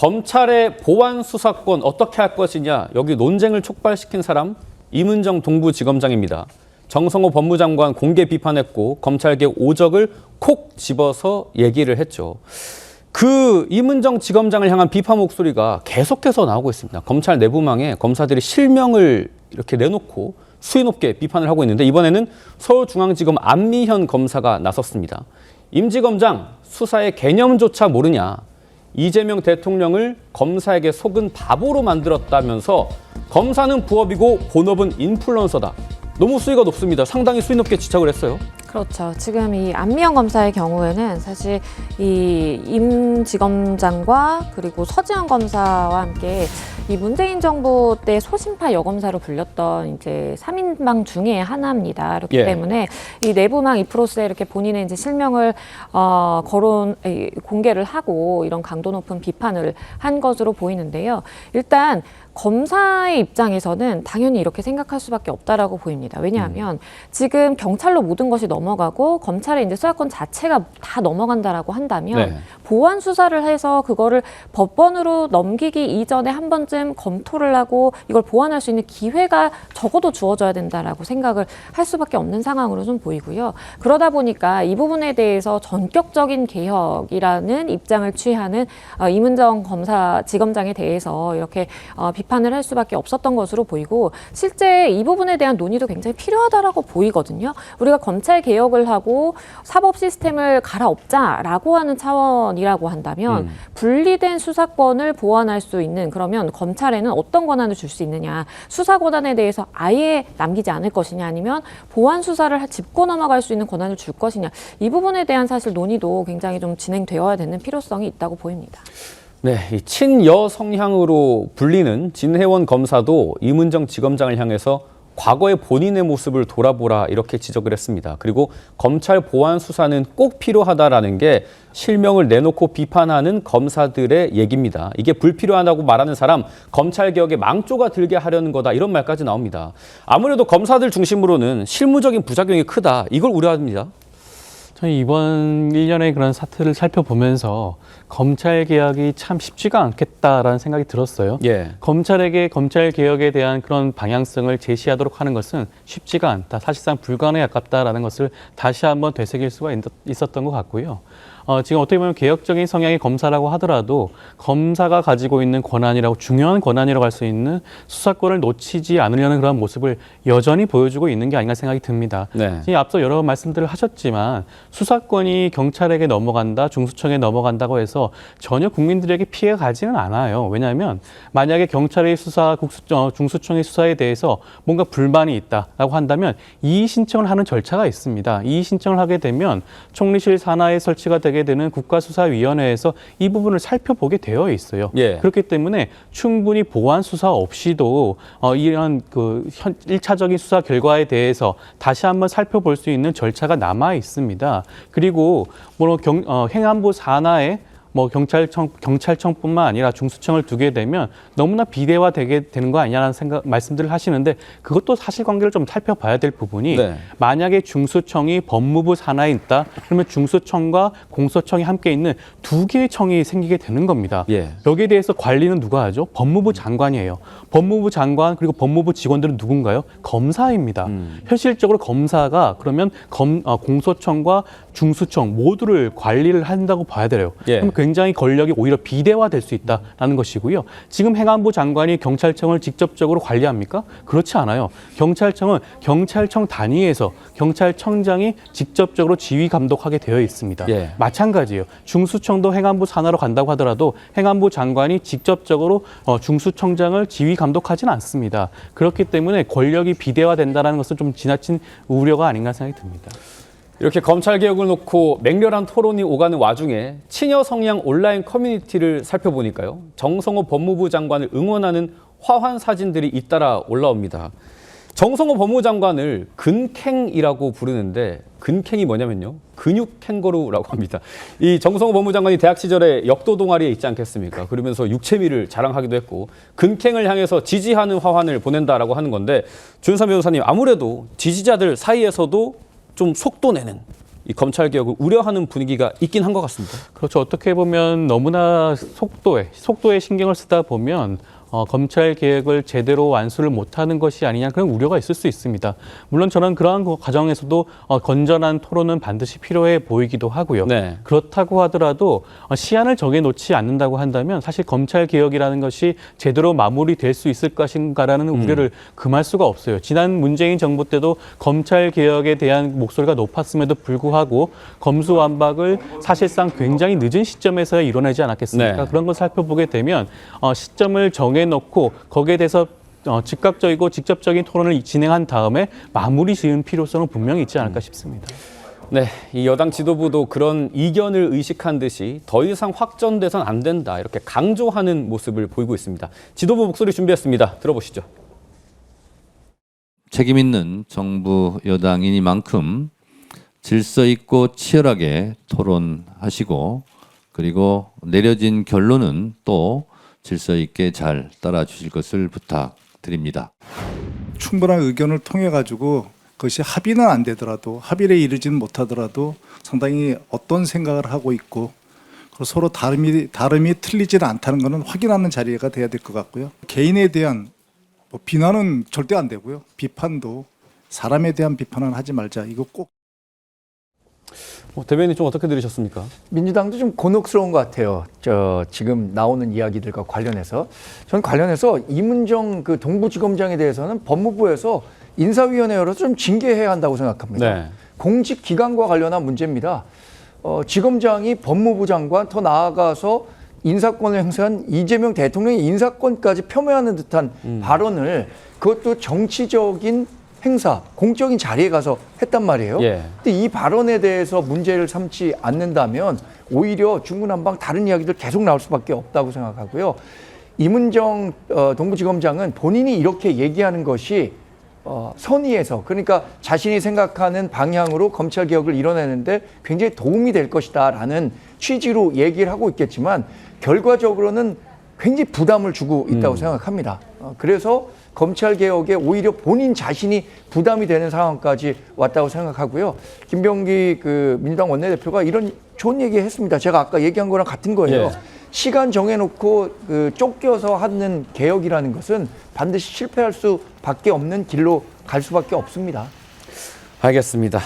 검찰의 보안 수사권 어떻게 할 것이냐 여기 논쟁을 촉발시킨 사람 이문정 동부지검장입니다. 정성호 법무장관 공개 비판했고 검찰개혁 오적을 콕 집어서 얘기를 했죠. 그 이문정 지검장을 향한 비판 목소리가 계속해서 나오고 있습니다. 검찰 내부망에 검사들이 실명을 이렇게 내놓고 수위 높게 비판을 하고 있는데 이번에는 서울중앙지검 안미현 검사가 나섰습니다. 임지검장 수사의 개념조차 모르냐. 이재명 대통령을 검사에게 속은 바보로 만들었다면서 검사는 부업이고 본업은 인플루언서다. 너무 수위가 높습니다. 상당히 수위 높게 지적을 했어요. 그렇죠. 지금 이 안미영 검사의 경우에는 사실 이 임지검장과 그리고 서지현 검사와 함께 이 문재인 정부 때 소심파 여검사로 불렸던 이제 삼인방 중에 하나입니다. 그렇기 예. 때문에 이 내부망 이프로스에 이렇게 본인의 이제 실명을 어, 거론 이, 공개를 하고 이런 강도 높은 비판을 한 것으로 보이는데요. 일단 검사의 입장에서는 당연히 이렇게 생각할 수밖에 없다라고 보입니다. 왜냐하면 지금 경찰로 모든 것이 넘어가고 검찰의 이제 수사권 자체가 다 넘어간다라고 한다면 네. 보완 수사를 해서 그거를 법원으로 넘기기 이전에 한번 쯤 검토를 하고 이걸 보완할 수 있는 기회가 적어도 주어져야 된다라고 생각을 할 수밖에 없는 상황으로 좀 보이고요. 그러다 보니까 이 부분에 대해서 전격적인 개혁이라는 입장을 취하는 어, 이문정 검사 지검장에 대해서 이렇게 어, 비판을 할 수밖에 없었던 것으로 보이고 실제 이 부분에 대한 논의도 굉장히 필요하다라고 보이거든요. 우리가 검찰 개혁을 하고 사법 시스템을 갈아엎자라고 하는 차원이라고 한다면 음. 분리된 수사권을 보완할 수 있는 그러면 검찰에는 어떤 권한을 줄 수 있느냐 수사 권한에 대해서 아예 남기지 않을 것이냐 아니면 보완 수사를 짚고 넘어갈 수 있는 권한을 줄 것이냐 이 부분에 대한 사실 논의도 굉장히 좀 진행되어야 되는 필요성이 있다고 보입니다. 네, 이 친여 성향으로 불리는 진혜원 검사도 이문정 지검장을 향해서 과거의 본인의 모습을 돌아보라 이렇게 지적을 했습니다. 그리고 검찰 보안 수사는 꼭 필요하다라는 게 실명을 내놓고 비판하는 검사들의 얘기입니다. 이게 불필요하다고 말하는 사람 검찰 개혁에 망조가 들게 하려는 거다 이런 말까지 나옵니다. 아무래도 검사들 중심으로는 실무적인 부작용이 크다 이걸 우려합니다. 저는 이번 일련의 그런 사태를 살펴보면서 검찰 개혁이 참 쉽지가 않겠다라는 생각이 들었어요. 예. 검찰에게 검찰 개혁에 대한 그런 방향성을 제시하도록 하는 것은 쉽지가 않다. 사실상 불가능에 가깝다라는 것을 다시 한번 되새길 수가 있- 있었던 것 같고요. 어, 지금 어떻게 보면 개혁적인 성향의 검사라고 하더라도 검사가 가지고 있는 권한이라고 중요한 권한이라고 할 수 있는 수사권을 놓치지 않으려는 그런 모습을 여전히 보여주고 있는 게 아닌가 생각이 듭니다. 네. 지금 앞서 여러 말씀들을 하셨지만 수사권이 경찰에게 넘어간다, 중수청에 넘어간다고 해서 전혀 국민들에게 피해가 가지는 않아요. 왜냐하면 만약에 경찰의 수사, 국수, 어, 중수청의 수사에 대해서 뭔가 불만이 있다라고 한다면 이의 신청을 하는 절차가 있습니다. 이의 신청을 하게 되면 총리실 산하에 설치가 되게 되는 국가수사위원회에서 이 부분을 살펴보게 되어 있어요. 예. 그렇기 때문에 충분히 보완 수사 없이도 어, 이런 그 현, 1차적인 수사 결과에 대해서 다시 한번 살펴볼 수 있는 절차가 남아 있습니다. 그리고 뭐 경, 어, 행안부 산하에 뭐 경찰청 경찰청뿐만 아니라 중수청을 두게 되면 너무나 비대화 되게 되는 거 아니냐라는 생각 말씀들을 하시는데 그것도 사실관계를 좀 살펴봐야 될 부분이 네. 만약에 중수청이 법무부 산하에 있다 그러면 중수청과 공소청이 함께 있는 두 개의 청이 생기게 되는 겁니다. 예. 여기에 대해서 관리는 누가 하죠? 법무부 장관이에요. 법무부 장관 그리고 법무부 직원들은 누군가요? 검사입니다. 현실적으로 검사가 그러면 검, 어, 공소청과 중수청 모두를 관리를 한다고 봐야 돼요. 예. 그럼 굉장히 권력이 오히려 비대화될 수 있다라는 것이고요. 지금 행안부 장관이 경찰청을 직접적으로 관리합니까? 그렇지 않아요. 경찰청은 경찰청 단위에서 경찰청장이 직접적으로 지휘 감독하게 되어 있습니다. 예. 마찬가지예요. 중수청도 행안부 산하로 간다고 하더라도 행안부 장관이 직접적으로 어, 중수청장을 지휘 감독하지는 않습니다. 그렇기 때문에 권력이 비대화된다는 것은 좀 지나친 우려가 아닌가 생각이 듭니다. 이렇게 검찰 개혁을 놓고 맹렬한 토론이 오가는 와중에 친여 성향 온라인 커뮤니티를 살펴보니까요. 정성호 법무부 장관을 응원하는 화환 사진들이 잇따라 올라옵니다. 정성호 법무부 장관을 근캥이라고 부르는데 근캥이 뭐냐면요. 근육 캥거루라고 합니다. 이 정성호 법무부 장관이 대학 시절에 역도 동아리에 있지 않겠습니까? 그러면서 육체미를 자랑하기도 했고 근캥을 향해서 지지하는 화환을 보낸다라고 하는 건데 준삼 변호사님 아무래도 지지자들 사이에서도 좀 속도 내는 이 검찰 개혁을 우려하는 분위기가 있긴 한 것 같습니다. 그렇죠. 어떻게 보면 너무나 속도에 속도에 신경을 쓰다 보면 어, 검찰 개혁을 제대로 완수를 못하는 것이 아니냐 그런 우려가 있을 수 있습니다. 물론 저는 그러한 그 과정에서도 어, 건전한 토론은 반드시 필요해 보이기도 하고요. 네. 그렇다고 하더라도 어, 시한을 정해 놓지 않는다고 한다면 사실 검찰 개혁이라는 것이 제대로 마무리될 수 있을 것인가라는 우려를 금할 수가 없어요. 지난 문재인 정부 때도 검찰 개혁에 대한 목소리가 높았음에도 불구하고 검수완박을 사실상 굉장히 늦은 시점에서 이뤄내지 않았겠습니까? 네. 그런 걸 살펴보게 되면 어, 시점을 정해 놓고 거기에 대해서 어, 즉각적이고 직접적인 토론을 진행한 다음에 마무리 지은 필요성은 분명히 있지 않을까 싶습니다. 네, 이 여당 지도부도 그런 이견을 의식한 듯이 더 이상 확전돼선 안 된다 이렇게 강조하는 모습을 보이고 있습니다. 지도부 목소리 준비했습니다. 들어보시죠. 책임 있는 정부 여당이니만큼 질서 있고 치열하게 토론하시고 그리고 내려진 결론은 또 질서 있게 잘 따라 주실 것을 부탁드립니다. 충분한 의견을 통해 가지고 그것이 합의는 안 되더라도 합의에 이르지는 못하더라도 상당히 어떤 생각을 하고 있고 서로 다름이 다름이 틀리지는 않다는 것은 확인하는 자리가 돼야 될 것 같고요. 개인에 대한 뭐 비난은 절대 안 되고요. 비판도 사람에 대한 비판은 하지 말자. 이거 꼭 어, 대변인 좀 어떻게 들으셨습니까? 민주당도 좀 곤혹스러운 것 같아요. 저 지금 나오는 이야기들과 관련해서 저는 관련해서 이문정 그 동부지검장에 대해서는 법무부에서 인사위원회여서 좀 징계해야 한다고 생각합니다. 네. 공직 기관과 관련한 문제입니다. 어, 지검장이 법무부 장관 더 나아가서 인사권을 행사한 이재명 대통령의 인사권까지 폄훼하는 듯한 발언을 그것도 정치적인 행사, 공적인 자리에 가서 했단 말이에요. 예. 근데 이 발언에 대해서 문제를 삼지 않는다면 오히려 중구난방 다른 이야기들 계속 나올 수밖에 없다고 생각하고요. 이문정 어, 동부지검장은 본인이 이렇게 얘기하는 것이 어, 선의에서 그러니까 자신이 생각하는 방향으로 검찰 개혁을 이뤄내는데 굉장히 도움이 될 것이다라는 취지로 얘기를 하고 있겠지만 결과적으로는 굉장히 부담을 주고 있다고 생각합니다. 어, 그래서 검찰 개혁에 오히려 본인 자신이 부담이 되는 상황까지 왔다고 생각하고요. 김병기 그 민주당 원내대표가 이런 좋은 얘기 했습니다. 제가 아까 얘기한 거랑 같은 거예요. 예. 시간 정해놓고 그 쫓겨서 하는 개혁이라는 것은 반드시 실패할 수밖에 없는 길로 갈 수밖에 없습니다. 알겠습니다.